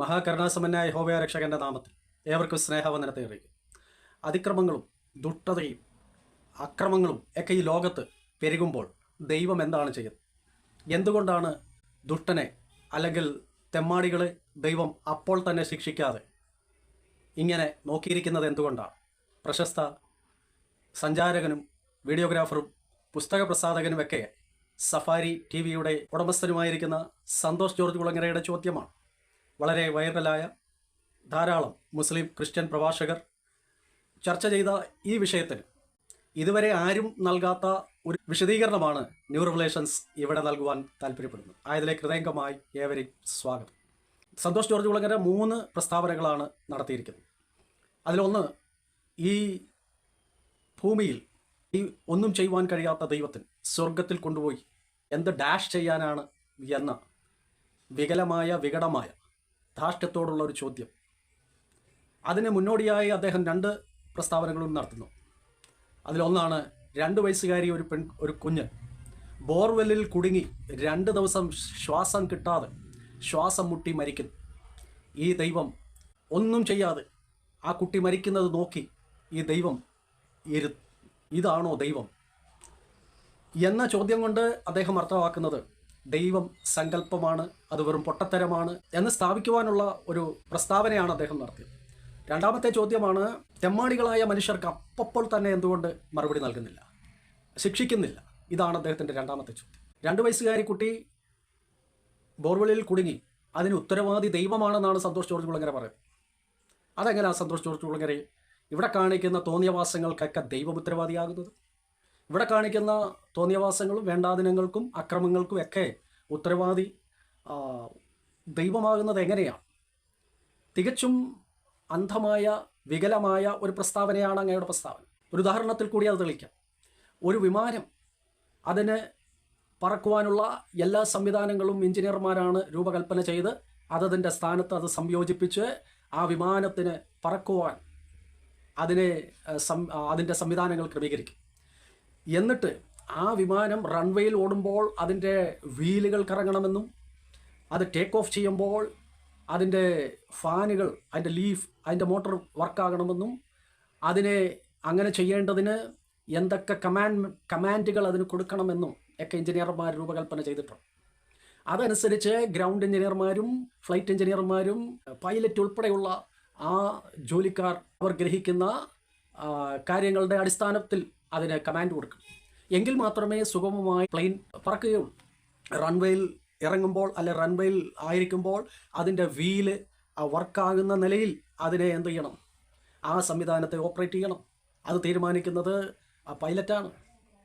മഹാകരുണാസമനായ ഹോവയ രക്ഷകന്റെ നാമത്തിൽ ഏവർക്കും സ്നേഹവന്ദനത്തെ അറിയിക്കും അതിക്രമങ്ങളും ദുഷ്ടതയും അക്രമങ്ങളും ഒക്കെ ഈ ലോകത്ത് പെരുകുമ്പോൾ ദൈവം എന്താണ് ചെയ്യുന്നത്? എന്തുകൊണ്ടാണ് ദുഷ്ടനെ അല്ലെങ്കിൽ തെമ്മാടികളെ ദൈവം അപ്പോൾ തന്നെ ശിക്ഷിക്കാതെ ഇങ്ങനെ നോക്കിയിരിക്കുന്നത് എന്തുകൊണ്ടാണ്? പ്രശസ്ത സഞ്ചാരകനും വീഡിയോഗ്രാഫറും പുസ്തക പ്രസാധകനുമൊക്കെ സഫാരി ടി വിയുടെ ഉടമസ്ഥനുമായിരിക്കുന്ന സന്തോഷ് ജോർജ് കുളങ്ങരയുടെ ചോദ്യമാണ്. വളരെ വൈറലായ ധാരാളം മുസ്ലിം ക്രിസ്ത്യൻ പ്രഭാഷകർ ചർച്ച ചെയ്ത ഈ വിഷയത്തിൽ ഇതുവരെ ആരും നൽകാത്ത ഒരു വിശദീകരണമാണ് ന്യൂ റിവലേഷൻസ് ഇവിടെ നൽകുവാൻ താല്പര്യപ്പെടുന്നത്. ആയതിലേക്ക് ഹൃദയംഗമായി ഏവരെയും സ്വാഗതം. സന്തോഷ് ജോർജ് കുളങ്ങര മൂന്ന് പ്രസ്താവനകളാണ് നടത്തിയിരിക്കുന്നത്. അതിലൊന്ന് ഈ ഭൂമിയിൽ ഈ ഒന്നും ചെയ്യുവാൻ കഴിയാത്ത ദൈവത്തിന് സ്വർഗത്തിൽ കൊണ്ടുപോയി എന്ത് ഡാഷ് ചെയ്യാനാണ് എന്ന വികലമായ വികടമായ ധാർഷ്ട്യത്തോടുള്ള ഒരു ചോദ്യം. അതിന് മുന്നോടിയായി അദ്ദേഹം രണ്ട് പ്രസ്താവനകളും നടത്തുന്നു. അതിലൊന്നാണ് രണ്ട് വയസ്സുകാരി ഒരു പെൺ ഒരു കുഞ്ഞ്. ബോർവെല്ലിൽ കുടുങ്ങി രണ്ട് ദിവസം ശ്വാസം കിട്ടാതെ ശ്വാസം മുട്ടി മരിക്കുന്നു. ഈ ദൈവം ഒന്നും ചെയ്യാതെ ആ കുട്ടി മരിക്കുന്നത് നോക്കി ഈ ദൈവം ഇരു ഇതാണോ ദൈവം? എന്ന ചോദ്യം കൊണ്ട് അദ്ദേഹം അർത്ഥമാക്കുന്നത് ദൈവം സങ്കല്പമാണ് അത് വെറും പൊട്ടത്തരമാണ് എന്ന് സ്ഥാപിക്കുവാനുള്ള ഒരു പ്രസ്താവനയാണ് അദ്ദേഹം നടത്തിയത്. രണ്ടാമത്തെ ചോദ്യമാണ് തെമ്മാടികളായ മനുഷ്യർക്ക് അപ്പപ്പോൾ തന്നെ എന്തുകൊണ്ട് മറുപടി നൽകുന്നില്ല? ശിക്ഷിക്കുന്നില്ല. ഇതാണ് അദ്ദേഹത്തിന്റെ രണ്ടാമത്തെ ചോദ്യം. രണ്ട് വയസ്സുകാരി കുട്ടി ബോർവെളിൽ കുടുങ്ങി. അതിന് ഉത്തരവാദി ദൈവമാണെന്നാണ് സന്തോഷ് ജോർജ് കുളങ്ങര പറയുന്നത്. അതെങ്ങനെയാണ് സന്തോഷ് ജോർജ് കുളങ്ങരെ ഇവിടെ കാണിക്കുന്ന തോന്നിയവാസങ്ങൾക്കൊക്കെ ദൈവം ഉത്തരവാദിയാകുന്നത്? ഇവിടെ കാണിക്കുന്ന തോന്നിയവാസങ്ങളും വേണ്ടാദിനങ്ങൾക്കും അക്രമങ്ങൾക്കും ഒക്കെ ഉത്തരവാദി ദൈവമാകുന്നത് എങ്ങനെയാണ്? തികച്ചും അന്ധമായ വികലമായ ഒരു പ്രസ്താവനയാണ് അങ്ങയുടെ പ്രസ്താവന. ഒരു ഉദാഹരണത്തിൽ കൂടി അത് തെളിക്കാം ഒരു വിമാനം അതിന് പറക്കുവാനുള്ള എല്ലാ സംവിധാനങ്ങളും എഞ്ചിനീയർമാരാണ് രൂപകൽപ്പന ചെയ്ത് അതതിന്റെ സ്ഥാനത്ത് അത് സംയോജിപ്പിച്ച് ആ വിമാനത്തിന് പറക്കുവാൻ അതിനെ സം അതിന്റെ സംവിധാനങ്ങൾ ക്രമീകരിക്കും. എന്നിട്ട് ആ വിമാനം റൺവേയിൽ ഓടുമ്പോൾ അതിന്റെ വീലുകൾ കറങ്ങണമെന്നും അത് ടേക്ക് ഓഫ് ചെയ്യുമ്പോൾ അതിന്റെ ഫാനുകൾ അതിന്റെ ലീഫ് അതിന്റെ മോട്ടോർ വർക്കാകണമെന്നും അതിനെ അങ്ങനെ ചെയ്യേണ്ടതിന് എന്തൊക്കെ കമാൻഡ് കമാൻഡുകൾ അതിന് കൊടുക്കണമെന്നും ഒക്കെ എഞ്ചിനീയർമാർ രൂപകൽപ്പന ചെയ്തിട്ടുണ്ട്. അതനുസരിച്ച് ഗ്രൗണ്ട് എഞ്ചിനീയർമാരും ഫ്ലൈറ്റ് എഞ്ചിനീയർമാരും പൈലറ്റ് ഉൾപ്പെടെയുള്ള ആ ജോലിക്കാർ അവർ ഗ്രഹിക്കുന്ന കാര്യങ്ങളുടെ അടിസ്ഥാനത്തിൽ അതിന് കമാൻഡ് കൊടുക്കും. എങ്കിൽ മാത്രമേ സുഗമമായി പ്ലെയിൻ പറക്കുകയുള്ളൂ. റൺവേയിൽ ഇറങ്ങുമ്പോൾ അല്ലെ റൺവേയിൽ ആയിരിക്കുമ്പോൾ അതിന്റെ വീൽ വർക്കാകുന്ന നിലയിൽ അതിനെ എന്ത് ചെയ്യണം? ആ സംവിധാനത്തെ ഓപ്പറേറ്റ് ചെയ്യണം. അത് തീരുമാനിക്കുന്നത് പൈലറ്റാണ്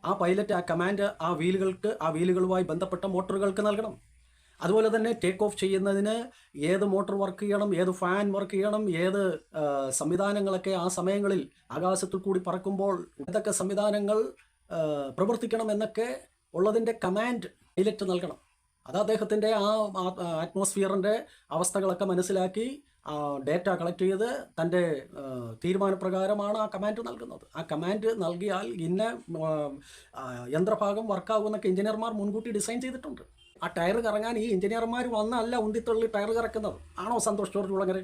ആ പൈലറ്റ് ആ കമാൻഡ് ആ വീലുകൾക്ക് ആ വീലുകളുമായി ബന്ധപ്പെട്ട മോട്ടോറുകൾക്ക് നൽകണം. അതുപോലെ തന്നെ ടേക്ക് ഓഫ് ചെയ്യുന്നതിന് ഏത് മോട്ടോർ വർക്ക് ചെയ്യണം ഏത് ഫാൻ വർക്ക് ചെയ്യണം ഏത് സംവിധാനങ്ങളൊക്കെ ആ സമയങ്ങളിൽ ആകാശത്തിൽ കൂടി പറക്കുമ്പോൾ ഏതൊക്കെ സംവിധാനങ്ങൾ പ്രവർത്തിക്കണം എന്നൊക്കെ ഉള്ളതിന്റെ കമാൻഡ് പൈലറ്റ് നൽകണം. അത് അദ്ദേഹത്തിന്റെ ആ അറ്റ്മോസ്ഫിയറിന്റെ അവസ്ഥകളൊക്കെ മനസ്സിലാക്കി ഡേറ്റ കളക്ട് ചെയ്ത് തന്റെ തീരുമാനപ്രകാരമാണ് ആ കമാൻഡ് നൽകുന്നത്. ആ കമാൻഡ് നൽകിയാൽ ഇന്ന യന്ത്രഭാഗം വർക്കാകുമെന്നൊക്കെ എഞ്ചിനീയർമാർ മുൻകൂട്ടി ഡിസൈൻ ചെയ്തിട്ടുണ്ട്. ആ ടയർ കറങ്ങാൻ ഈ എഞ്ചിനീയർമാർ വന്നല്ല ഉന്തിത്തള്ളി ടയർ കറക്കുന്നത്. ആണോ സന്തോഷ് ജോർജ് കുളങ്ങര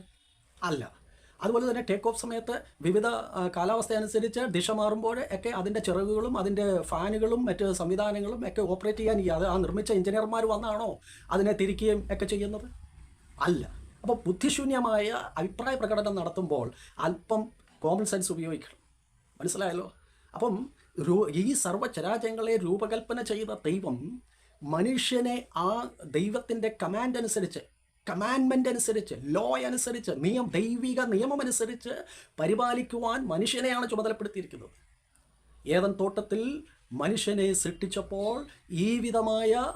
അല്ല. അതുപോലെ തന്നെ ടേക്ക് ഓഫ് സമയത്ത് വിവിധ കാലാവസ്ഥ അനുസരിച്ച് ദിശ മാറുമ്പോൾ ഒക്കെ അതിന്റെ ചിറകുകളും അതിന്റെ ഫാനുകളും മറ്റ് സംവിധാനങ്ങളും ഒക്കെ ഓപ്പറേറ്റ് ചെയ്യാൻ അത് ആ നിർമ്മിച്ച എഞ്ചിനീയർമാർ വന്നാണോ അതിനെ തിരിക്കുകയും ഒക്കെ ചെയ്യുന്നത്? അല്ല. അപ്പോൾ ബുദ്ധിശൂന്യമായ അഭിപ്രായ പ്രകടനം നടത്തുമ്പോൾ അല്പം കോമൺ സെൻസ് ഉപയോഗിക്കണം. മനസ്സിലായല്ലോ? അപ്പം ഈ സർവചരാചരങ്ങളെ രൂപകൽപ്പന ചെയ്ത ദൈവം മനുഷ്യനെ ആ ദൈവത്തിന്റെ കമാൻഡ് അനുസരിച്ച് കമാൻഡ്മെന്റ് അനുസരിച്ച് ലോ അനുസരിച്ച് നിയം ദൈവിക നിയമം അനുസരിച്ച് പരിപാലിക്കുവാൻ മനുഷ്യനെയാണ് ചുമതലപ്പെടുത്തിയിരിക്കുന്നത്. ഏതൻ തോട്ടത്തിൽ മനുഷ്യനെ സൃഷ്ടിച്ചപ്പോൾ ഈ വിധമായ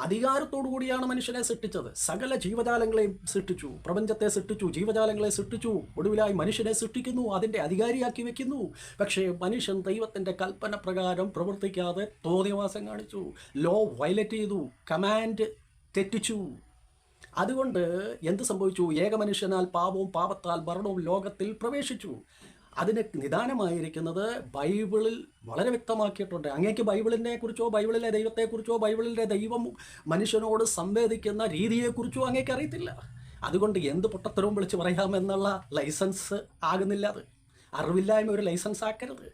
അധികാരത്തോടു കൂടിയാണ് മനുഷ്യനെ സൃഷ്ടിച്ചത്. സകല ജീവജാലങ്ങളെയും സൃഷ്ടിച്ചു. പ്രപഞ്ചത്തെ സൃഷ്ടിച്ചു ജീവജാലങ്ങളെ സൃഷ്ടിച്ചു. ഒടുവിലായി മനുഷ്യനെ സൃഷ്ടിക്കുന്നു അതിന്റെ അധികാരിയാക്കി വെക്കുന്നു. പക്ഷേ മനുഷ്യൻ ദൈവത്തിന്റെ കൽപ്പന പ്രകാരം പ്രവർത്തിക്കാതെ തോന്നിവാസം കാണിച്ചു. ലോ വയലറ്റ് ചെയ്തു കമാൻഡ് തെറ്റിച്ചു. അതുകൊണ്ട് എന്ത് സംഭവിച്ചു? ഏകമനുഷ്യനാൽ പാപവും പാപത്താൽ മരണവും ലോകത്തിൽ പ്രവേശിച്ചു. അതിന് നിദാനമായിരിക്കുന്നത് ബൈബിളിൽ വളരെ വ്യക്തമാക്കിയിട്ടുണ്ട്. അങ്ങേക്ക് ബൈബിളിനെ കുറിച്ചോ ബൈബിളിലെ ദൈവത്തെക്കുറിച്ചോ ബൈബിളിലെ ദൈവം മനുഷ്യനോട് സംവേദിക്കുന്ന രീതിയെക്കുറിച്ചോ അങ്ങേക്ക് അറിയത്തില്ല. അതുകൊണ്ട് എന്ത് പൊട്ടത്തരവും വിളിച്ച് പറയാമെന്നുള്ള ലൈസൻസ് ആകുന്നില്ല അത്. അറിവില്ലായ്മ ഒരു ലൈസൻസ് ആക്കരുത്.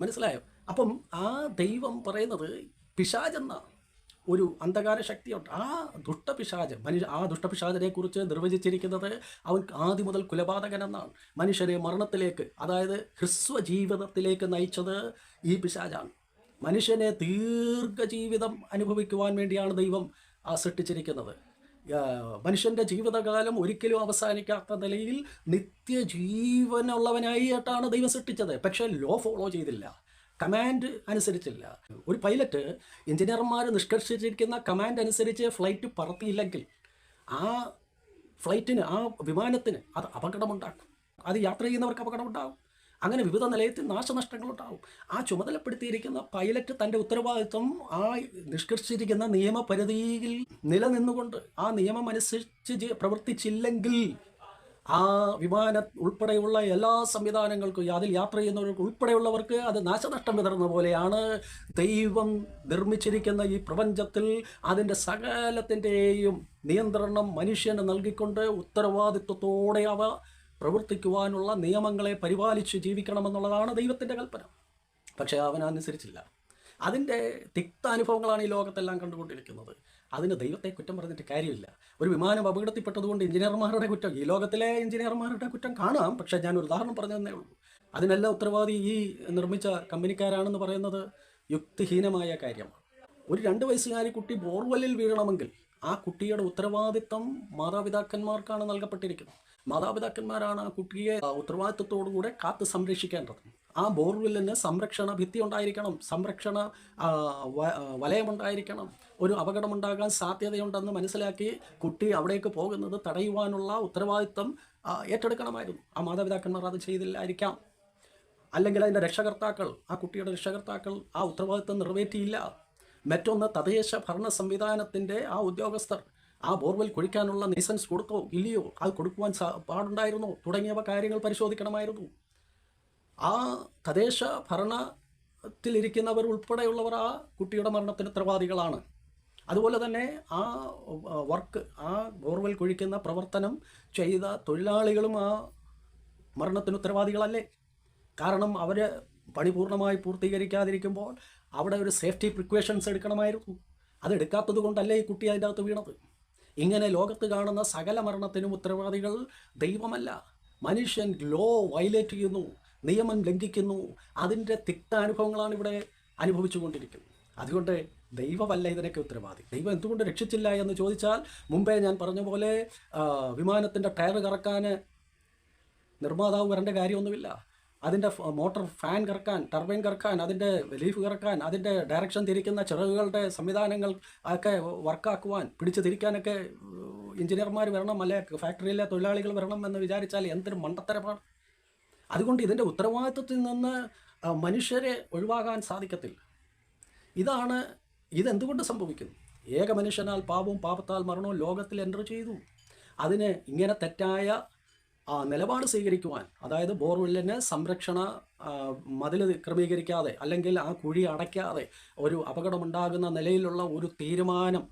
മനസ്സിലായോ? അപ്പം ആ ദൈവം പറയുന്നത് പിശാചെന്ന ഒരു അന്ധകാര ശക്തിയുണ്ട്. ആ ദുഷ്ടപിശാജ് മനുഷ്യ ആ ദുഷ്ടപിശാചിനെ കുറിച്ച് നിർവചിച്ചിരിക്കുന്നത് അവൻ ആദ്യം മുതൽ കുലപാതകൻ എന്നാണ് മനുഷ്യരെ മരണത്തിലേക്ക് അതായത് ഹ്രസ്വ ജീവിതത്തിലേക്ക് നയിച്ചത് ഈ പിശാചാണ്. മനുഷ്യനെ ദീർഘജീവിതം അനുഭവിക്കുവാൻ വേണ്ടിയാണ് ദൈവം സൃഷ്ടിച്ചിരിക്കുന്നത്. മനുഷ്യന്റെ ജീവിതകാലം ഒരിക്കലും അവസാനിക്കാത്ത നിലയിൽ നിത്യജീവനുള്ളവനായിട്ടാണ് ദൈവം സൃഷ്ടിച്ചത്. പക്ഷേ ലോ ഫോളോ ചെയ്തില്ല. കമാൻഡ് അനുസരിച്ചില്ല. ഒരു പൈലറ്റ് എഞ്ചിനീയർമാർ നിഷ്കർഷിച്ചിരിക്കുന്ന കമാൻഡ് അനുസരിച്ച് ഫ്ലൈറ്റ് പറത്തിയില്ലെങ്കിൽ ആ ഫ്ലൈറ്റിന് ആ വിമാനത്തിന് അത് അപകടമുണ്ടാക്കും. അത് യാത്ര ചെയ്യുന്നവർക്ക് അപകടമുണ്ടാകും അങ്ങനെ വിവിധ നിലയത്തിൽ നാശനഷ്ടങ്ങളുണ്ടാകും ആ ചുമതലപ്പെടുത്തിയിരിക്കുന്ന പൈലറ്റ് തന്റെ ഉത്തരവാദിത്വം ആ നിഷ്കർഷിച്ചിരിക്കുന്ന നിയമപരിധിയിൽ നിലനിന്നുകൊണ്ട് ആ നിയമം അനുസരിച്ച് പ്രവർത്തിച്ചില്ലെങ്കിൽ ആ വിമാന ഉൾപ്പെടെയുള്ള എല്ലാ സംവിധാനങ്ങൾക്കും അതിൽ യാത്ര ചെയ്യുന്നവർക്ക് ഉൾപ്പെടെയുള്ളവർക്ക് അത് നാശനഷ്ടം വിതറുന്ന പോലെയാണ് ദൈവം നിർമ്മിച്ചിരിക്കുന്ന ഈ പ്രപഞ്ചത്തിൽ അതിന്റെ സകലത്തിന്റെയും നിയന്ത്രണം മനുഷ്യന് നൽകിക്കൊണ്ട് ഉത്തരവാദിത്വത്തോടെ അവ പ്രവർത്തിക്കുവാനുള്ള നിയമങ്ങളെ പരിപാലിച്ച് ജീവിക്കണമെന്നുള്ളതാണ് ദൈവത്തിന്റെ കൽപ്പന. പക്ഷേ അവനനുസരിച്ചില്ല. അതിന്റെ തിക്ത അനുഭവങ്ങളാണ് ഈ ലോകത്തെല്ലാം കണ്ടുകൊണ്ടിരിക്കുന്നത്. അതിന് ദൈവത്തെ കുറ്റം പറഞ്ഞിട്ട് കാര്യമില്ല. ഒരു വിമാനം അപകടത്തിൽപ്പെട്ടതുകൊണ്ട് എഞ്ചിനീയർമാരുടെ കുറ്റം ഈ ലോകത്തിലെ എഞ്ചിനീയർമാരുടെ കുറ്റം കാണാം. പക്ഷേ ഞാൻ ഒരു ഉദാഹരണം പറഞ്ഞു തന്നേ ഉള്ളൂ. അതിനെല്ലാം ഉത്തരവാദി ഈ നിർമ്മിച്ച കമ്പനിക്കാരാണെന്ന് പറയുന്നത് യുക്തിഹീനമായ കാര്യമാണ്. ഒരു രണ്ട് വയസ്സുകാരി കുട്ടി ബോർവെല്ലിൽ വീഴണമെങ്കിൽ ആ കുട്ടിയുടെ ഉത്തരവാദിത്തം മാതാപിതാക്കന്മാർക്കാണ് നൽകപ്പെട്ടിരിക്കുന്നത്. മാതാപിതാക്കന്മാരാണ് ആ കുട്ടിയെ ഉത്തരവാദിത്തത്തോടുകൂടെ കാത്ത് സംരക്ഷിക്കേണ്ടത്. ആ ബോർവെല്ലിന് സംരക്ഷണ ഭിത്തി ഉണ്ടായിരിക്കണം സംരക്ഷണ വലയമുണ്ടായിരിക്കണം. ഒരു അപകടമുണ്ടാകാൻ സാധ്യതയുണ്ടെന്ന് മനസ്സിലാക്കി കുട്ടി അവിടേക്ക് പോകുന്നത് തടയുവാനുള്ള ഉത്തരവാദിത്വം ഏറ്റെടുക്കണമായിരുന്നു. ആ മാതാപിതാക്കന്മാർ അത് ചെയ്തില്ലായിരിക്കാം. അല്ലെങ്കിൽ അതിന്റെ രക്ഷകർത്താക്കൾ ആ കുട്ടിയുടെ രക്ഷകർത്താക്കൾ ആ ഉത്തരവാദിത്വം നിറവേറ്റിയില്ല. മറ്റൊന്ന് തദ്ദേശ ഭരണ സംവിധാനത്തിന്റെ ആ ഉദ്യോഗസ്ഥർ ആ ബോർവെൽ കുഴിക്കാനുള്ള ലൈസൻസ് കൊടുത്തോ ഇല്ലയോ അത് കൊടുക്കുവാൻ പാടുണ്ടായിരുന്നോ. തുടങ്ങിയവ കാര്യങ്ങൾ പരിശോധിക്കണമായിരുന്നു. ആ തദ്ദേശ ഭരണത്തിലിരിക്കുന്നവർ ഉൾപ്പെടെയുള്ളവർ ആ കുട്ടിയുടെ മരണത്തിന് ഉത്തരവാദികളാണ്. അതുപോലെ തന്നെ ആ വർക്ക് ആ ബോർവെൽ കുഴിക്കുന്ന പ്രവർത്തനം ചെയ്ത തൊഴിലാളികളും ആ മരണത്തിന് ഉത്തരവാദികളല്ലേ? കാരണം അവർ പണി പൂർണമായി പൂർത്തീകരിക്കാതിരിക്കുമ്പോൾ അവിടെ ഒരു സേഫ്റ്റി പ്രിക്വേഷൻസ് എടുക്കണമായിരുന്നു. അതെടുക്കാത്തത് കൊണ്ടല്ലേ ഈ കുട്ടി അതിന്റെ അകത്ത് വീണത്? ഇങ്ങനെ ലോകത്ത് കാണുന്ന സകല മരണത്തിനും ഉത്തരവാദികൾ ദൈവമല്ല. മനുഷ്യൻ ലോ വയലേറ്റ് ചെയ്യുന്നു. നിയമം ലംഘിക്കുന്നു. അതിന്റെ തിക്ത അനുഭവങ്ങളാണ് ഇവിടെ അനുഭവിച്ചുകൊണ്ടിരിക്കുന്നത്. അതുകൊണ്ട് ദൈവമല്ല ഇതിനൊക്കെ ഉത്തരവാദി. ദൈവം എന്തുകൊണ്ട് രക്ഷിച്ചില്ല എന്ന് ചോദിച്ചാൽ മുമ്പേ ഞാൻ പറഞ്ഞ പോലെ വിമാനത്തിന്റെ ടയർ കറക്കാൻ നിർമ്മാതാവ് വരേണ്ട കാര്യമൊന്നുമില്ല. അതിന്റെ മോട്ടോർ ഫാൻ കറക്കാൻ ടർബൈൻ കറക്കാൻ അതിന്റെ ലീഫ് കറക്കാൻ അതിന്റെ ഡയറക്ഷൻ തിരിക്കുന്ന ചിറകുകളുടെ സംവിധാനങ്ങൾ ഒക്കെ വർക്കാക്കുവാൻ പിടിച്ച് തിരിക്കാനൊക്കെ എഞ്ചിനീയർമാർ വരണം അല്ലെ ഫാക്ടറിയിലെ തൊഴിലാളികൾ വരണം എന്ന് വിചാരിച്ചാൽ എന്തൊരു മണ്ടത്തരമാണ് അതുകൊണ്ട് ഇതിന്റെ ഉത്തരവാദിത്വത്തിൽ നിന്ന് മനുഷ്യരെ ഒഴിവാകാൻ സാധിക്കത്തില്ല. ഇതാണ് ഇതെന്തുകൊണ്ട് സംഭവിക്കുന്നു? ഏക മനുഷ്യനാൽ പാപവും പാപത്താൽ മരണവും ലോകത്തിൽ എന്റർ ചെയ്തു. അതിന് ഇങ്ങനെ തെറ്റായ നിലപാട് സ്വീകരിക്കുവാൻ അതായത് ബോർവെല്ലിന് സംരക്ഷണ മതിൽ ക്രമീകരിക്കാതെ അല്ലെങ്കിൽ ആ കുഴി അടയ്ക്കാതെ ഒരു അപകടമുണ്ടാകുന്ന നിലയിലുള്ള ഒരു തീരുമാനം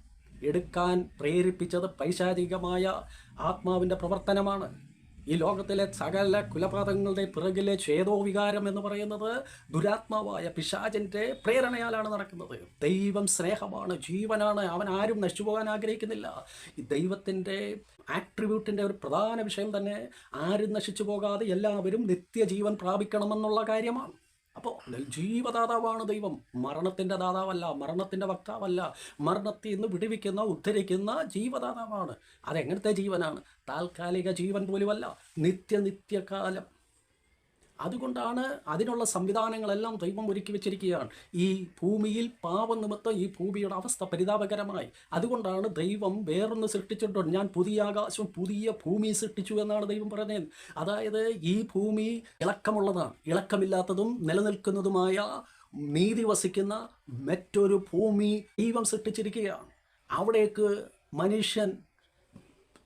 എടുക്കാൻ പ്രേരിപ്പിച്ചത് പൈശാചികമായ ആത്മാവിന്റെ പ്രവർത്തനമാണ്. ഈ ലോകത്തിലെ സകല കുലപാതകങ്ങളുടെ പിറകിലെ ഛേദോ വികാരം എന്ന് പറയുന്നത് ദുരാത്മാവായ പിശാചിന്റെ പ്രേരണയാലാണ് നടക്കുന്നത്. ദൈവം സ്നേഹമാണ് ജീവനാണ് അവൻ ആരും നശിച്ചു പോകാൻ ആഗ്രഹിക്കുന്നില്ല. ഈ ദൈവത്തിന്റെ ആട്രിബ്യൂട്ടിന്റെ ഒരു പ്രധാന വിഷയം തന്നെ ആരും നശിച്ചു പോകാതെ എല്ലാവരും നിത്യജീവൻ പ്രാപിക്കണമെന്നുള്ള കാര്യമാണ്. അപ്പോൾ ജീവദാതാവാണ് ദൈവം. മരണത്തിന്റെ ദാതാവല്ല മരണത്തിന്റെ വക്താവല്ല. മരണത്തിൽ നിന്ന് വിടുവിക്കുന്ന ഉദ്ധരിക്കുന്ന ജീവദാതാവാണ്. അതെങ്ങനത്തെ ജീവനാണ്? താൽക്കാലിക ജീവൻ പോലുമല്ല നിത്യനിത്യകാലം. അതുകൊണ്ടാണ് അതിനുള്ള സംവിധാനങ്ങളെല്ലാം ദൈവം ഒരുക്കി വെച്ചിരിക്കുകയാണ്. ഈ ഭൂമിയിൽ പാപം നിമിത്തം ഈ ഭൂമിയുടെ അവസ്ഥ പരിതാപകരമായി. അതുകൊണ്ടാണ് ദൈവം വേറൊന്ന് സൃഷ്ടിച്ചിട്ടുണ്ട്. ഞാൻ പുതിയ ആകാശം പുതിയ ഭൂമി സൃഷ്ടിച്ചു എന്നാണ് ദൈവം പറഞ്ഞത് അതായത് ഈ ഭൂമി ഇളക്കമുള്ളതാണ്. ഇളക്കമില്ലാത്തതും നിലനിൽക്കുന്നതുമായ നീതി വസിക്കുന്ന മറ്റൊരു ഭൂമി ദൈവം സൃഷ്ടിച്ചിരിക്കുകയാണ്. അവിടേക്ക് മനുഷ്യൻ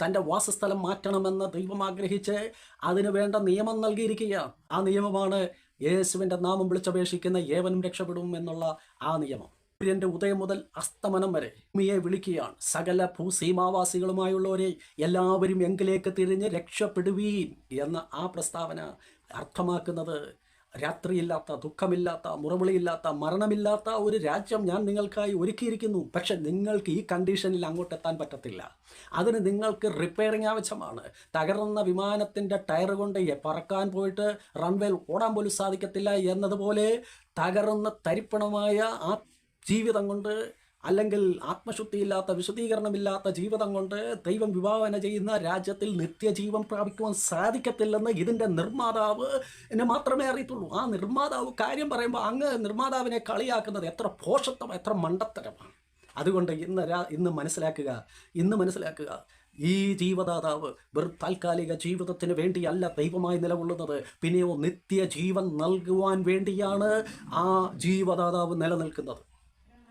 തന്റെ വാസസ്ഥലം മാറ്റണമെന്ന് ദൈവം ആഗ്രഹിച്ച് അതിനു വേണ്ട നിയമം നൽകിയിരിക്കുകയാണ് ആ നിയമമാണ് യേശുവിന്റെ നാമം വിളിച്ചപേക്ഷിക്കുന്ന ഏവനും രക്ഷപ്പെടും എന്നുള്ള ആ നിയമം. സൂര്യന്റെ ഉദയം മുതൽ അസ്തമനം വരെ ഭൂമിയെ വിളിക്കുകയാണ്. സകല ഭൂസീമാവാസികളുമായുള്ളവരെ എല്ലാവരും എങ്കിലേക്ക് തിരിഞ്ഞ് രക്ഷപ്പെടുവീൻ എന്ന ആ പ്രസ്താവന അർത്ഥമാക്കുന്നത് രാത്രിയില്ലാത്ത ദുഃഖമില്ലാത്ത മുറവിളിയില്ലാത്ത മരണമില്ലാത്ത ഒരു രാജ്യം ഞാൻ നിങ്ങൾക്കായി ഒരുക്കിയിരിക്കുന്നു. പക്ഷെ നിങ്ങൾക്ക് ഈ കണ്ടീഷനിൽ അങ്ങോട്ട് എത്താൻ പറ്റത്തില്ല. അതിന് നിങ്ങൾക്ക് റിപ്പയറിംഗ് ആവശ്യമാണ്. തകർന്ന വിമാനത്തിന്റെ ടയർ കൊണ്ട് പറക്കാൻ പോയിട്ട് റൺവേൽ ഓടാൻ പോലും സാധിക്കത്തില്ല എന്നതുപോലെ തകർന്ന തരിപ്പണമായ ആ ജീവിതം കൊണ്ട് അല്ലെങ്കിൽ ആത്മശുദ്ധിയില്ലാത്ത വിശദീകരണമില്ലാത്ത ജീവിതം കൊണ്ട് ദൈവം വിഭാവന ചെയ്യുന്ന രാജ്യത്തിൽ നിത്യജീവൻ പ്രാപിക്കുവാൻ സാധിക്കത്തില്ലെന്ന് ഇതിന്റെ നിർമ്മാതാവ് എന്നെ മാത്രമേ അറിയത്തുള്ളൂ. ആ നിർമ്മാതാവ് കാര്യം പറയുമ്പോൾ അങ്ങ് നിർമ്മാതാവിനെ കളിയാക്കുന്നത് എത്ര പോഷത്വം എത്ര മണ്ടത്തരമാണ്. അതുകൊണ്ട് ഇന്ന് ഇന്ന് മനസ്സിലാക്കുക ഇന്ന് മനസ്സിലാക്കുക ഈ ജീവദാതാവ് വെറും താൽക്കാലിക ജീവിതത്തിന് വേണ്ടിയല്ല ദൈവമായി നിലകൊള്ളുന്നത്. പിന്നെയോ നിത്യജീവൻ നൽകുവാൻ വേണ്ടിയാണ് ആ ജീവദാതാവ് നിലനിൽക്കുന്നത്.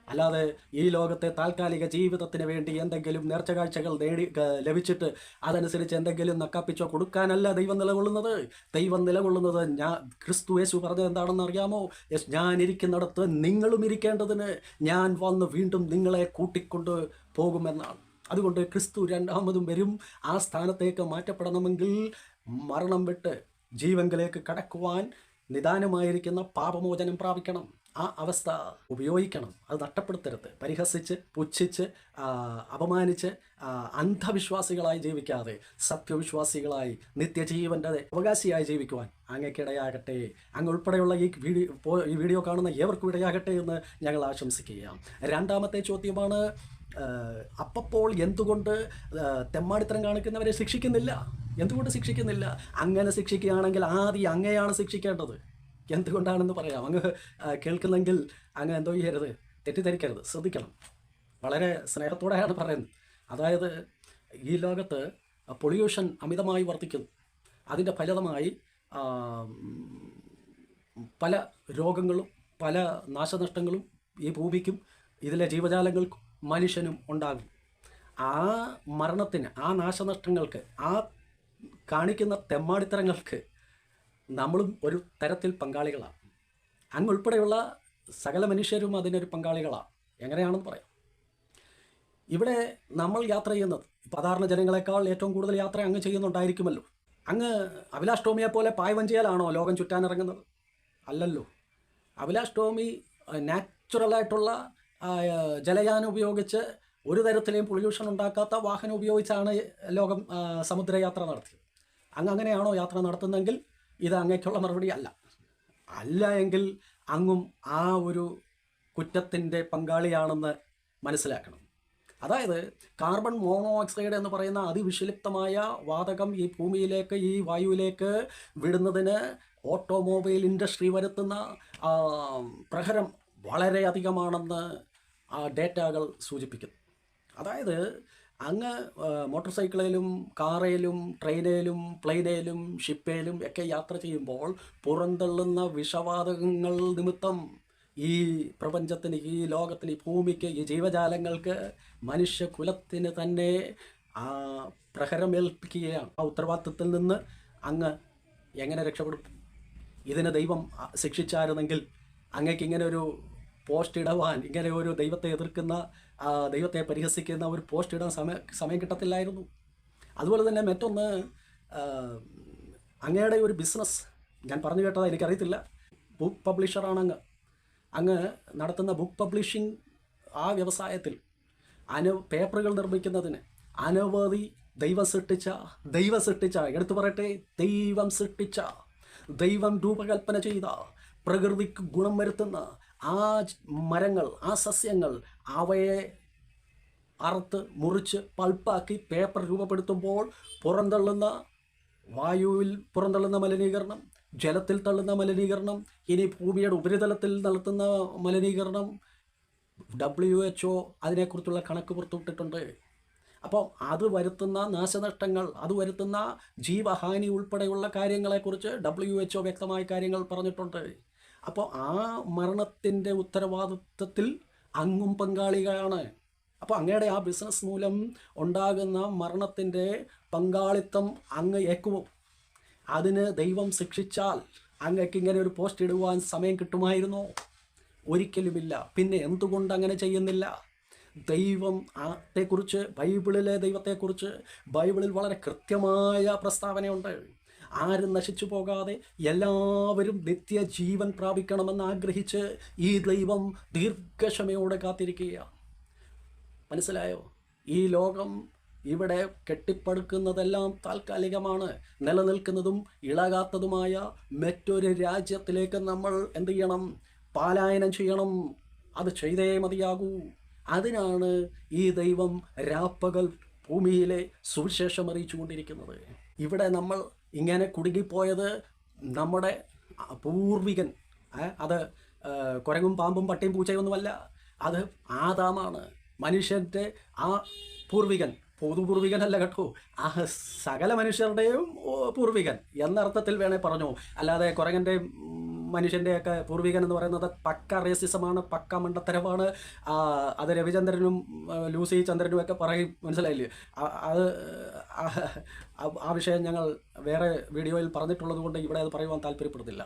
അല്ലാതെ ഈ ലോകത്തെ താൽക്കാലിക ജീവിതത്തിന് വേണ്ടി എന്തെങ്കിലും നേർച്ചകാഴ്ചകൾ നേടി ലഭിച്ചിട്ട് അതനുസരിച്ച് എന്തെങ്കിലും നക്കാപ്പിച്ചോ കൊടുക്കാനല്ല ദൈവം നിലകൊള്ളുന്നത്. ദൈവം നിലകൊള്ളുന്നത് ഞാൻ ക്രിസ്തു യേശു പറഞ്ഞത് എന്താണെന്ന് അറിയാമോ? ഞാൻ ഇരിക്കുന്നിടത്ത് നിങ്ങളും ഇരിക്കേണ്ടതിന് ഞാൻ വന്ന് വീണ്ടും നിങ്ങളെ കൂട്ടിക്കൊണ്ട് പോകുമെന്നാണ്. അതുകൊണ്ട് ക്രിസ്തു രണ്ടാമതും വരും. ആ സ്ഥാനത്തേക്ക് മാറ്റപ്പെടണമെങ്കിൽ മരണം വിട്ട് ജീവങ്കിലേക്ക് കടക്കുവാൻ നിദാനമായിരിക്കുന്ന പാപമോചനം പ്രാപിക്കണം. ആ അവസ്ഥ ഉപയോഗിക്കണം. അത് നഷ്ടപ്പെടുത്തരുത്. പരിഹസിച്ച് പുച്ഛിച്ച് അപമാനിച്ച് അന്ധവിശ്വാസികളായി ജീവിക്കാതെ സത്യവിശ്വാസികളായി നിത്യജീവന്റെ അവകാശിയായി ജീവിക്കുവാൻ അങ്ങക്കിടയാകട്ടെ അങ്ങ് ഉൾപ്പെടെയുള്ള ഈ വീഡിയോ ഈ വീഡിയോ കാണുന്ന ഏവർക്കും ഇടയാകട്ടെ എന്ന് ഞങ്ങൾ ആശംസിക്കുകയാണ്. രണ്ടാമത്തെ ചോദ്യമാണ് അപ്പപ്പോൾ എന്തുകൊണ്ട് തെമ്മാടിത്തരം കാണിക്കുന്നവരെ ശിക്ഷിക്കുന്നില്ല? എന്തുകൊണ്ട് ശിക്ഷിക്കുന്നില്ല? അങ്ങനെ ശിക്ഷിക്കുകയാണെങ്കിൽ ആദ്യം അങ്ങയാണ് ശിക്ഷിക്കേണ്ടത്. എന്തുകൊണ്ടാണെന്ന് പറയാം. അങ്ങ് കേൾക്കുന്നെങ്കിൽ അങ്ങ് എന്തോ ചെയ്യരുത്. തെറ്റിദ്ധരിക്കരുത്. ശ്രദ്ധിക്കണം. വളരെ സ്നേഹത്തോടെയാണ് പറയുന്നത്. അതായത് ഈ ലോകത്ത് പൊള്യൂഷൻ അമിതമായി വർദ്ധിക്കുന്നു. അതിന്റെ ഫലിതമായി പല രോഗങ്ങളും പല നാശനഷ്ടങ്ങളും ഈ ഭൂമിക്കും ഇതിലെ ജീവജാലങ്ങൾക്കും മനുഷ്യനും ഉണ്ടാകും. ആ മരണത്തിന് ആ നാശനഷ്ടങ്ങൾക്ക് ആ കാണിക്കുന്ന തെമ്മാടിത്തരങ്ങൾക്ക് നമ്മളും ഒരു തരത്തിൽ പങ്കാളികളാണ്. അങ്ങ് ഉൾപ്പെടെയുള്ള സകല മനുഷ്യരും അതിനൊരു പങ്കാളികളാണ്. എങ്ങനെയാണെന്ന് പറയാം. ഇവിടെ നമ്മൾ യാത്ര ചെയ്യുന്നത് സാധാരണ ജനങ്ങളെക്കാൾ ഏറ്റവും കൂടുതൽ യാത്ര അങ്ങ് ചെയ്യുന്നുണ്ടായിരിക്കുമല്ലോ. അങ്ങ് അഭിലാഷ് ടോമിയെ പോലെ പായവഞ്ചിയാലാണോ ലോകം ചുറ്റാനിറങ്ങുന്നത്? അല്ലല്ലോ. അഭിലാഷ് ടോമി നാച്ചുറലായിട്ടുള്ള ജലയാനം ഉപയോഗിച്ച് ഒരു തരത്തിലെയും പൊല്യൂഷൻ ഉണ്ടാക്കാത്ത വാഹനം ഉപയോഗിച്ചാണ് ലോകം സമുദ്രയാത്ര നടത്തിയത്. അങ്ങ് അങ്ങനെയാണോ യാത്ര നടത്തുന്നതെങ്കിൽ ഇത് അങ്ങേക്കുള്ള മറുപടി അല്ല. അല്ല എങ്കിൽ അങ്ങും ആ ഒരു കുറ്റത്തിന്റെ പങ്കാളിയാണെന്ന് മനസ്സിലാക്കണം. അതായത് കാർബൺ മോണോക്സൈഡ് എന്ന് പറയുന്ന അതിവിഷലിപ്തമായ വാതകം ഈ ഭൂമിയിലേക്ക് ഈ വായുവിലേക്ക് വിടുന്നതിന് ഓട്ടോമൊബൈൽ ഇൻഡസ്ട്രി വരുത്തുന്ന പ്രഹരം വളരെയധികമാണെന്ന് ഡേറ്റകൾ സൂചിപ്പിക്കുന്നു. അതായത് അങ്ങ് മോട്ടോർ സൈക്കിളിലും കാറേലും ട്രെയിനേലും പ്ലെയിനേലും ഷിപ്പേലും ഒക്കെ യാത്ര ചെയ്യുമ്പോൾ പുറന്തള്ളുന്ന വിഷവാതകങ്ങൾ നിമിത്തം ഈ പ്രപഞ്ചത്തിന് ഈ ലോകത്തിന് ഈ ഭൂമിക്ക് ഈ ജീവജാലങ്ങൾക്ക് മനുഷ്യകുലത്തിന് തന്നെ പ്രഹരമേൽപ്പിക്കുകയാണ്. ആ ഉത്തരവാദിത്വത്തിൽ നിന്ന് അങ്ങ് എങ്ങനെ രക്ഷപ്പെടും? ഇതിനെ ദൈവം ശിക്ഷിച്ചായിരുന്നെങ്കിൽ അങ്ങേക്ക് ഇങ്ങനെ ഒരു പോസ്റ്റ് ഇടവാൻ ഇങ്ങനെ ഒരു ദൈവത്തെ എതിർക്കുന്ന ദൈവത്തെ പരിഹസിക്കുന്ന ഒരു പോസ്റ്റ് ഇടാൻ സമയ സമയം കിട്ടത്തില്ലായിരുന്നു. അതുപോലെ തന്നെ മറ്റൊന്ന് അങ്ങയുടെ ഒരു ബിസിനസ്. ഞാൻ പറഞ്ഞു കേട്ടത് എനിക്കറിയത്തില്ല. ബുക്ക് പബ്ലിഷറാണ് അങ്ങ്. അങ്ങ് നടത്തുന്ന ബുക്ക് പബ്ലിഷിംഗ് ആ വ്യവസായത്തിൽ അനു പേപ്പറുകൾ നിർമ്മിക്കുന്നതിന് അനവധി ദൈവം സൃഷ്ടിച്ച ദൈവം സൃഷ്ടിച്ച എടുത്തു പറയട്ടെ ദൈവം സൃഷ്ടിച്ച ദൈവം രൂപകൽപ്പന ചെയ്ത പ്രകൃതിക്ക് ഗുണം വരുത്തുന്ന ആ മരങ്ങൾ ആ സസ്യങ്ങൾ അവയെ അറുത്ത് മുറിച്ച് പൾപ്പാക്കി പേപ്പർ രൂപപ്പെടുത്തുമ്പോൾ പുറന്തള്ളുന്ന വായുവിൽ പുറന്തള്ളുന്ന മലിനീകരണം ജലത്തിൽ തള്ളുന്ന മലിനീകരണം ഇനി ഭൂമിയുടെ ഉപരിതലത്തിൽ നടത്തുന്ന മലിനീകരണം ഡബ്ല്യു എച്ച് ഒ അതിനെക്കുറിച്ചുള്ള കണക്ക് പുറത്തുവിട്ടിട്ടുണ്ട്. അപ്പോൾ അത് വരുത്തുന്ന നാശനഷ്ടങ്ങൾ അത് വരുത്തുന്ന ജീവഹാനി ഉൾപ്പെടെയുള്ള കാര്യങ്ങളെക്കുറിച്ച് ഡബ്ല്യു എച്ച് ഒ വ്യക്തമായ കാര്യങ്ങൾ പറഞ്ഞിട്ടുണ്ട്. അപ്പോൾ ആ മരണത്തിന്റെ ഉത്തരവാദിത്വത്തിൽ അങ്ങും പങ്കാളികളാണ്. അപ്പോൾ അങ്ങയുടെ ആ ബിസിനസ് മൂലം ഉണ്ടാകുന്ന മരണത്തിന്റെ പങ്കാളിത്തം അങ്ങ് ഏക്കുമോ അതിന് ദൈവം ശിക്ഷിച്ചാൽ അങ്ങക്ക് ഇങ്ങനെ ഒരു പോസ്റ്റ് ഇടുവാൻ സമയം കിട്ടുമായിരുന്നോ? ഒരിക്കലുമില്ല. പിന്നെ എന്തുകൊണ്ട് അങ്ങനെ ചെയ്യുന്നില്ല? ദൈവം ആത്തെക്കുറിച്ച് ബൈബിളിലെ ദൈവത്തെക്കുറിച്ച് ബൈബിളിൽ വളരെ കൃത്യമായ പ്രസ്താവനയുണ്ട്. ആരും നശിച്ചു പോകാതെ എല്ലാവരും നിത്യജീവൻ പ്രാപിക്കണമെന്ന് ആഗ്രഹിച്ച് ഈ ദൈവം ദീർഘക്ഷമയോടെ കാത്തിരിക്കുക മനസ്സിലായോ? ഈ ലോകം ഇവിടെ കെട്ടിപ്പടുക്കുന്നതെല്ലാം താൽക്കാലികമാണ്. നിലനിൽക്കുന്നതും ഇളകാത്തതുമായ മറ്റൊരു രാജ്യത്തിലേക്ക് നമ്മൾ എന്ത് ചെയ്യണം? പാലായനം ചെയ്യണം. അത് ചെയ്തേ മതിയാകൂ. അതിനാണ് ഈ ദൈവം രാപ്പകൽ ഭൂമിയിലെ സുവിശേഷം അറിയിച്ചുകൊണ്ടിരിക്കുന്നത്. ഇവിടെ നമ്മൾ ഇങ്ങനെ കുടുങ്ങിപ്പോയത് നമ്മുടെ പൂർവികൻ അത് കുരങ്ങും പാമ്പും പട്ടിയും പൂച്ചയൊന്നുമല്ല അത് ആദാമാണ്. മനുഷ്യന്റെ ആ പൂർവികൻ പൊതുപൂർവികനല്ല കേട്ടോ ആ സകല മനുഷ്യരുടെയും പൂർവികൻ എന്നർത്ഥത്തിൽ വേണേൽ പറഞ്ഞു. അല്ലാതെ കുരങ്ങന്റെ മനുഷ്യന്റെയൊക്കെ പൂർവികൻ എന്ന് പറയുന്നത് പക്ക റേസിസമാണ് പക്ക മണ്ടത്തരമാണ്. അത് രവിചന്ദ്രനും ലൂസി ചന്ദ്രനും ഒക്കെ പറയും. മനസ്സിലായില്ലേ? അത് ആ വിഷയം ഞങ്ങൾ വേറെ വീഡിയോയിൽ പറഞ്ഞിട്ടുള്ളത് കൊണ്ട് ഇവിടെ അത് പറയുവാൻ താല്പര്യപ്പെടുന്നില്ല.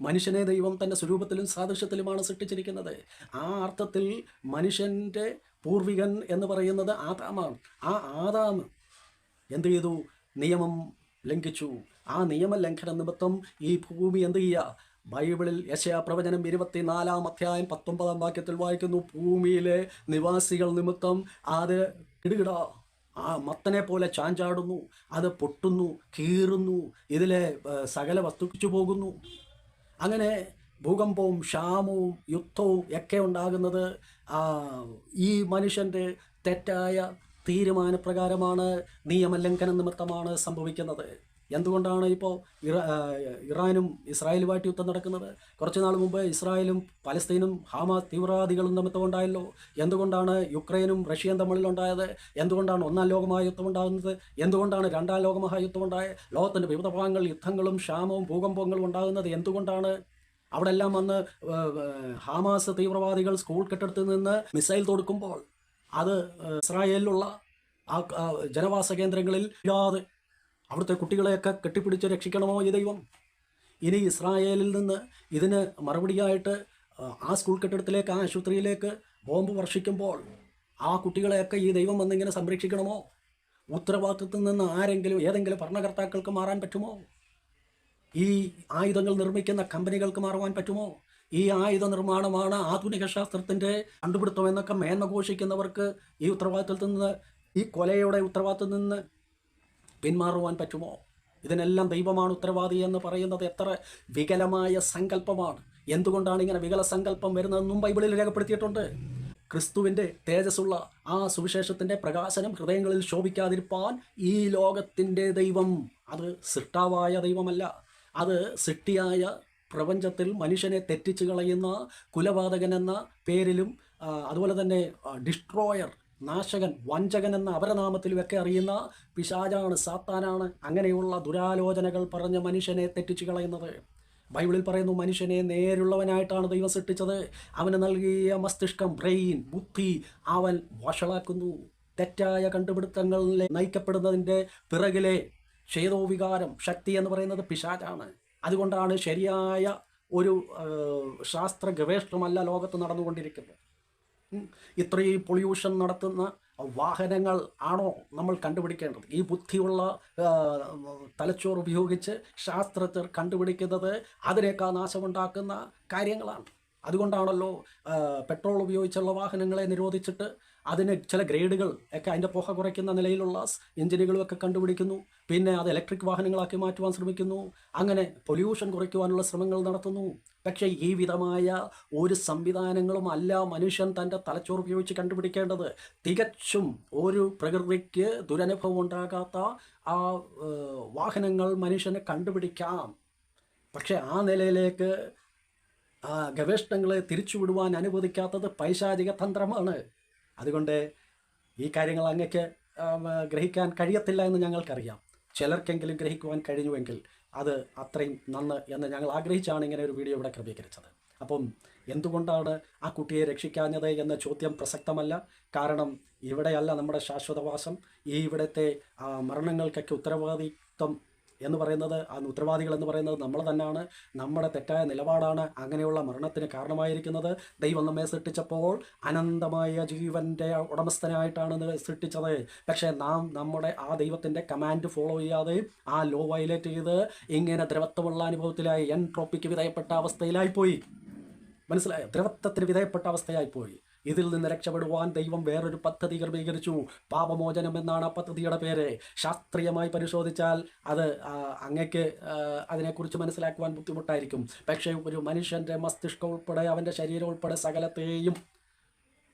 മനുഷ്യനെ ദൈവം തന്റെ സ്വരൂപത്തിലും സാദൃശ്യത്തിലുമാണ് സൃഷ്ടിച്ചിരിക്കുന്നത്. ആ അർത്ഥത്തിൽ മനുഷ്യന്റെ പൂർവികൻ എന്ന് പറയുന്നത് ആദാമാണ്. ആ ആദാം എന്ത് ചെയ്തു? നിയമം ലംഘിച്ചു. ആ നിയമലംഘന നിമിത്തം ഈ ഭൂമി എന്ത് ചെയ്യുക? ബൈബിളിൽ യശയാ പ്രവചനം ഇരുപത്തിനാലാം അധ്യായം പത്തൊമ്പതാം വാക്യത്തിൽ വായിക്കുന്നു ഭൂമിയിലെ നിവാസികൾ നിമിത്തം അത് കിടുകിട. ആ മത്തനെ പോലെ ചാഞ്ചാടുന്നു അത് പൊട്ടുന്നു കീറുന്നു ഇതിലെ സകല വസ്തുക്കിച്ചു പോകുന്നു. അങ്ങനെ ഭൂകമ്പവും ക്ഷാമവും യുദ്ധവും ഒക്കെ ഉണ്ടാകുന്നത് ഈ മനുഷ്യന്റെ തെറ്റായ തീരുമാനപ്രകാരമാണ് നിയമലംഘന നിമിത്തമാണ് സംഭവിക്കുന്നത്. എന്തുകൊണ്ടാണ് ഇപ്പോൾ ഇറ ഇറാനും ഇസ്രായേലുമായിട്ട് യുദ്ധം നടക്കുന്നത്? കുറച്ച് നാൾ മുമ്പ് ഇസ്രായേലും പലസ്തീനും ഹാമാസ് തീവ്രവാദികളും തമ്മിൽ ഉണ്ടായല്ലോ എന്തുകൊണ്ടാണ് യുക്രൈനും റഷ്യയും തമ്മിലുണ്ടായത്? എന്തുകൊണ്ടാണ് ഒന്നാം ലോകമഹായുദ്ധം ഉണ്ടാകുന്നത്? എന്തുകൊണ്ടാണ് രണ്ടാം ലോകമഹായുദ്ധം ഉണ്ടായത് ലോകത്തിന്റെ വിവിധ ഭാഗങ്ങളിൽ യുദ്ധങ്ങളും ക്ഷാമവും ഭൂകമ്പങ്ങളും ഉണ്ടാകുന്നത്? എന്തുകൊണ്ടാണ് അവിടെ എല്ലാം വന്ന് ഹാമാസ് തീവ്രവാദികൾ സ്കൂൾ കെട്ടിടത്തിൽ നിന്ന് മിസൈൽ തൊടുക്കുമ്പോൾ അത് ഇസ്രായേലിലുള്ള ആ ജനവാസ കേന്ദ്രങ്ങളിൽ ഇല്ലാതെ അവിടുത്തെ കുട്ടികളെയൊക്കെ കെട്ടിപ്പിടിച്ച് രക്ഷിക്കണമോ ഈ ദൈവം? ഇനി ഇസ്രായേലിൽ നിന്ന് ഇതിന് മറുപടിയായിട്ട് ആ, സ്കൂൾ കെട്ടിടത്തിലേക്ക് ആ ആശുപത്രിയിലേക്ക് ബോംബ് വർഷിക്കുമ്പോൾ ആ കുട്ടികളെയൊക്കെ ഈ ദൈവം വന്നിങ്ങനെ സംരക്ഷിക്കണമോ? ഉത്തരവാദിത്വത്തിൽ നിന്ന് ആരെങ്കിലും ഏതെങ്കിലും ഭരണകർത്താക്കൾക്ക് മാറാൻ പറ്റുമോ? ഈ ആയുധങ്ങൾ നിർമ്മിക്കുന്ന കമ്പനികൾക്ക് മാറുവാൻ പറ്റുമോ? ഈ ആയുധ നിർമ്മാണമാണ് ആധുനിക ശാസ്ത്രത്തിന്റെ കണ്ടുപിടുത്തം എന്നൊക്കെ മേന്മ ഘോഷിക്കുന്നവർക്ക് ഈ ഉത്തരവാദിത്തത്തിൽ നിന്ന് ഈ കൊലയുടെ ഉത്തരവാദിത്തത്തിൽ നിന്ന് പിന്മാറുവാൻ പറ്റുമോ? ഇതിനെല്ലാം ദൈവമാണ് ഉത്തരവാദി എന്ന് പറയുന്നത് എത്ര വികലമായ സങ്കല്പമാണ്. എന്തുകൊണ്ടാണ് ഇങ്ങനെ വികല സങ്കല്പം വരുന്നതെന്നും ബൈബിളിൽ രേഖപ്പെടുത്തിയിട്ടുണ്ട്. ക്രിസ്തുവിന്റെ തേജസ്സുള്ള ആ സുവിശേഷത്തിന്റെ പ്രകാശനം ഹൃദയങ്ങളിൽ ശോഭിക്കാതിരിപ്പാൻ ഈ ലോകത്തിന്റെ ദൈവം. അത് സൃഷ്ടാവായ ദൈവമല്ല. അത് സൃഷ്ടിയായ പ്രപഞ്ചത്തിൽ മനുഷ്യനെ തെറ്റിച്ച് കളയുന്ന കുലപാതകൻ എന്ന പേരിലും അതുപോലെ തന്നെ ഡിസ്ട്രോയർ നാശകൻ വഞ്ചകൻ എന്ന അപരനാമത്തിലുമൊക്കെ അറിയുന്ന പിശാചാണ് സാത്താനാണ് അങ്ങനെയുള്ള ദുരാലോചനകൾ പറഞ്ഞ് മനുഷ്യനെ തെറ്റിച്ചു കളയുന്നത്. ബൈബിളിൽ പറയുന്നു മനുഷ്യനെ നേരുള്ളവനായിട്ടാണ് ദൈവം സൃഷ്ടിച്ചത്. അവന് നൽകിയ മസ്തിഷ്കം ബ്രെയിൻ ബുദ്ധി അവൻ വഷളാക്കുന്നു. തെറ്റായ കണ്ടുപിടുത്തങ്ങളിൽ നയിക്കപ്പെടുന്നതിന്റെ പിറകിലെ ക്ഷേതോവികാരം ശക്തി എന്ന് പറയുന്നത് പിശാചാണ്. അതുകൊണ്ടാണ് ശരിയായ ഒരു ശാസ്ത്ര ഗവേഷണമല്ല ലോകത്ത് നടന്നുകൊണ്ടിരിക്കുന്നത്. ഇത്രയും പൊള്യൂഷൻ നടത്തുന്ന വാഹനങ്ങൾ ആണോ നമ്മൾ കണ്ടുപിടിക്കേണ്ടത്? ഈ ബുദ്ധിയുള്ള തലച്ചോർ ഉപയോഗിച്ച് ശാസ്ത്രജ്ഞർ കണ്ടുപിടിക്കുന്നത് അതിനേക്കാൾ നാശമുണ്ടാക്കുന്ന കാര്യങ്ങളാണ്. അതുകൊണ്ടാണല്ലോ പെട്രോൾ ഉപയോഗിച്ചുള്ള വാഹനങ്ങളെ നിരോധിച്ചിട്ട് അതിന് ചില ഗ്രേഡുകൾ ഒക്കെ അതിന്റെ പുക കുറയ്ക്കുന്ന നിലയിലുള്ള എഞ്ചിനുകളൊക്കെ കണ്ടുപിടിക്കുന്നു. പിന്നെ അത് ഇലക്ട്രിക് വാഹനങ്ങളാക്കി മാറ്റുവാൻ ശ്രമിക്കുന്നു. അങ്ങനെ പൊല്യൂഷൻ കുറയ്ക്കുവാനുള്ള ശ്രമങ്ങൾ നടത്തുന്നു. പക്ഷേ ഈ വിധമായ ഒരു സംവിധാനങ്ങളും അല്ല മനുഷ്യൻ തന്റെ തലച്ചോറ് ഉപയോഗിച്ച് കണ്ടുപിടിക്കേണ്ടത്. തികച്ചും ഒരു പ്രകൃതിക്ക് ദുരനുഭവം ഉണ്ടാകാത്ത ആ വാഹനങ്ങൾ മനുഷ്യനെ കണ്ടുപിടിക്കാം. പക്ഷേ ആ നിലയിലേക്ക് ഗവേഷണങ്ങളെ തിരിച്ചുവിടുവാൻ അനുവദിക്കാത്തത് പൈശാചിക തന്ത്രമാണ്. അതുകൊണ്ട് ഈ കാര്യങ്ങൾ അങ്ങക്ക് ഗ്രഹിക്കാൻ കഴിയത്തില്ല എന്ന് ഞങ്ങൾക്കറിയാം. ചിലർക്കെങ്കിലും ഗ്രഹിക്കുവാൻ കഴിഞ്ഞുവെങ്കിൽ അത് അത്രയും നന്ന് എന്ന് ഞങ്ങൾ ആഗ്രഹിച്ചാണ് ഇങ്ങനെ ഒരു വീഡിയോ ഇവിടെ ക്രമീകരിച്ചത്. അപ്പം എന്തുകൊണ്ടാണ് ആ കുട്ടിയെ രക്ഷിക്കാഞ്ഞത് എന്ന ചോദ്യം പ്രസക്തമല്ല. കാരണം ഇവിടെയല്ല നമ്മുടെ ശാശ്വതവാസം. ഈ ഇവിടുത്തെ മരണങ്ങൾക്കൊക്കെ ഉത്തരവാദിത്വം എന്ന് പറയുന്നത് ഉത്തരവാദികൾ എന്ന് പറയുന്നത് നമ്മൾ തന്നെയാണ്. നമ്മുടെ തെറ്റായ നിലപാടാണ് അങ്ങനെയുള്ള മരണത്തിന് കാരണമായിരിക്കുന്നത്. ദൈവം നമ്മെ സൃഷ്ടിച്ചപ്പോൾ അനന്തമായ ജീവന്റെ ഉടമസ്ഥനായിട്ടാണ് സൃഷ്ടിച്ചത്. പക്ഷേ നാം നമ്മുടെ ആ ദൈവത്തിന്റെ കമാൻഡ് ഫോളോ ചെയ്യാതെ ആ ലോ വയലേറ്റ് ചെയ്ത് ഇങ്ങനെ ദ്രവത്വമുള്ള അനുഭവത്തിലായി എൻട്രോപ്പിക്ക് വിധേയപ്പെട്ട അവസ്ഥയിലായിപ്പോയി. മനസ്സിലായോ? ദ്രവത്വത്തിന് വിധേയപ്പെട്ട അവസ്ഥയായിപ്പോയി. ഇതിൽ നിന്ന് രക്ഷപ്പെടുവാൻ ദൈവം വേറൊരു പദ്ധതി ക്രമീകരിച്ചു. പാപമോചനം എന്നാണ് ആ പദ്ധതിയുടെ പേര്. ശാസ്ത്രീയമായി പരിശോധിച്ചാൽ അത് അങ്ങക്ക് അതിനെക്കുറിച്ച് മനസ്സിലാക്കുവാൻ ബുദ്ധിമുട്ടായിരിക്കും. പക്ഷേ ഒരു മനുഷ്യന്റെ മസ്തിഷ്കം ഉൾപ്പെടെ അവന്റെ ശരീരം ഉൾപ്പെടെ സകലത്തെയും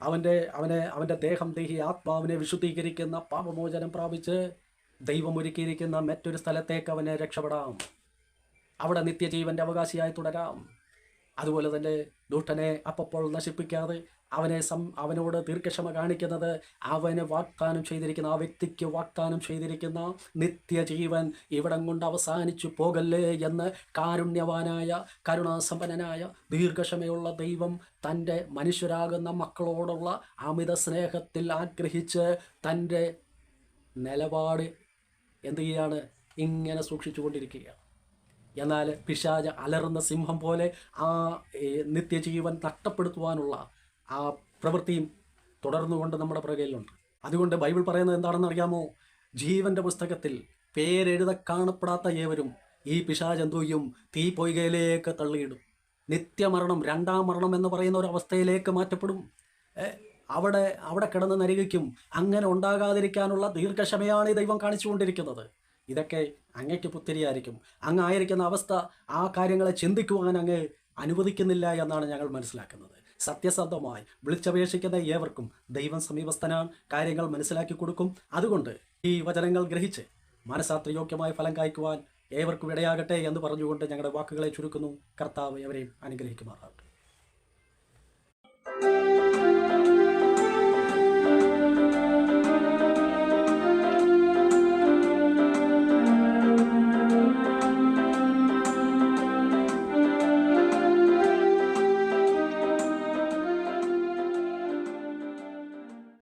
അവന്റെ അവനെ അവന്റെ ദേഹം ദേഹി ആത്മാവിനെ വിശുദ്ധീകരിക്കുന്ന പാപമോചനം പ്രാപിച്ച് ദൈവം ഒരുക്കിയിരിക്കുന്ന മറ്റൊരു സ്ഥലത്തേക്ക് അവനെ രക്ഷപ്പെടാം. അവിടെ നിത്യജീവന്റെ അവകാശിയായി തുടരാം. അതുപോലെ തന്നെ ദുഷ്ടനെ അപ്പപ്പോൾ നശിപ്പിക്കാതെ അവനെ സം അവനോട് ദീർഘക്ഷമ കാണിക്കുന്നത് അവന് വാഗ്ദാനം ചെയ്തിരിക്കുന്ന ആ വ്യക്തിക്ക് വാഗ്ദാനം ചെയ്തിരിക്കുന്ന നിത്യജീവൻ ഇവിടം കൊണ്ട് അവസാനിച്ചു പോകല്ലേ എന്ന് കാരുണ്യവാനായ കരുണാസമ്പന്നനായ ദീർഘക്ഷമയുള്ള ദൈവം തന്റെ മനുഷ്യരാകുന്ന മക്കളോടുള്ള അമിത സ്നേഹത്തിൽ ആഗ്രഹിച്ച് തന്റെ നിലപാട് എന്ത് ചെയ്യാണ്? ഇങ്ങനെ സൂക്ഷിച്ചുകൊണ്ടിരിക്കുകയാണ് എന്നാൽ പിശാജ് അലറുന്ന സിംഹം പോലെ ആ നിത്യജീവൻ നഷ്ടപ്പെടുത്തുവാനുള്ള ആ പ്രവൃത്തിയും തുടർന്നുകൊണ്ട് നമ്മുടെ പുറകിലുണ്ട്. അതുകൊണ്ട് ബൈബിൾ പറയുന്നത് എന്താണെന്ന് അറിയാമോ? ജീവന്റെ പുസ്തകത്തിൽ പേരെഴുത കാണപ്പെടാത്ത ഏവരും ഈ പിശാചന്തുയും തീ പൊയ്കയിലേക്ക് തള്ളിയിടും. നിത്യമരണം രണ്ടാം മരണം എന്ന് പറയുന്ന ഒരു അവസ്ഥയിലേക്ക് മാറ്റപ്പെടും. അവിടെ അവിടെ കിടന്ന് നരികയ്ക്കും അങ്ങനെ ഉണ്ടാകാതിരിക്കാനുള്ള ദീർഘക്ഷമയാണ് ഈ ദൈവം കാണിച്ചുകൊണ്ടിരിക്കുന്നത്. ഇതൊക്കെ അങ്ങയ്ക്ക് പുത്തിരിയായിരിക്കും. അങ്ങായിരിക്കുന്ന അവസ്ഥ ആ കാര്യങ്ങളെ ചിന്തിക്കുവാൻ അങ്ങ് അനുവദിക്കുന്നില്ല എന്നാണ് ഞങ്ങൾ മനസ്സിലാക്കുന്നത്. സത്യസന്ധമായി വിളിച്ചപേക്ഷിക്കുന്ന ഏവർക്കും ദൈവം സമീപസ്ഥനാണ് കാര്യങ്ങൾ മനസ്സിലാക്കി കൊടുക്കും. അതുകൊണ്ട് ഈ വചനങ്ങൾ ഗ്രഹിച്ച് മനസാത്രയോഗ്യമായ ഫലം കായ്ക്കുവാൻ ഏവർക്കും ഇടയാകട്ടെ എന്ന് പറഞ്ഞുകൊണ്ട് ഞങ്ങളുടെ വാക്കുകളെ ചുരുക്കുന്നു. കർത്താവ് എവരെയും അനുഗ്രഹിക്കുമാറാകട്ടെ.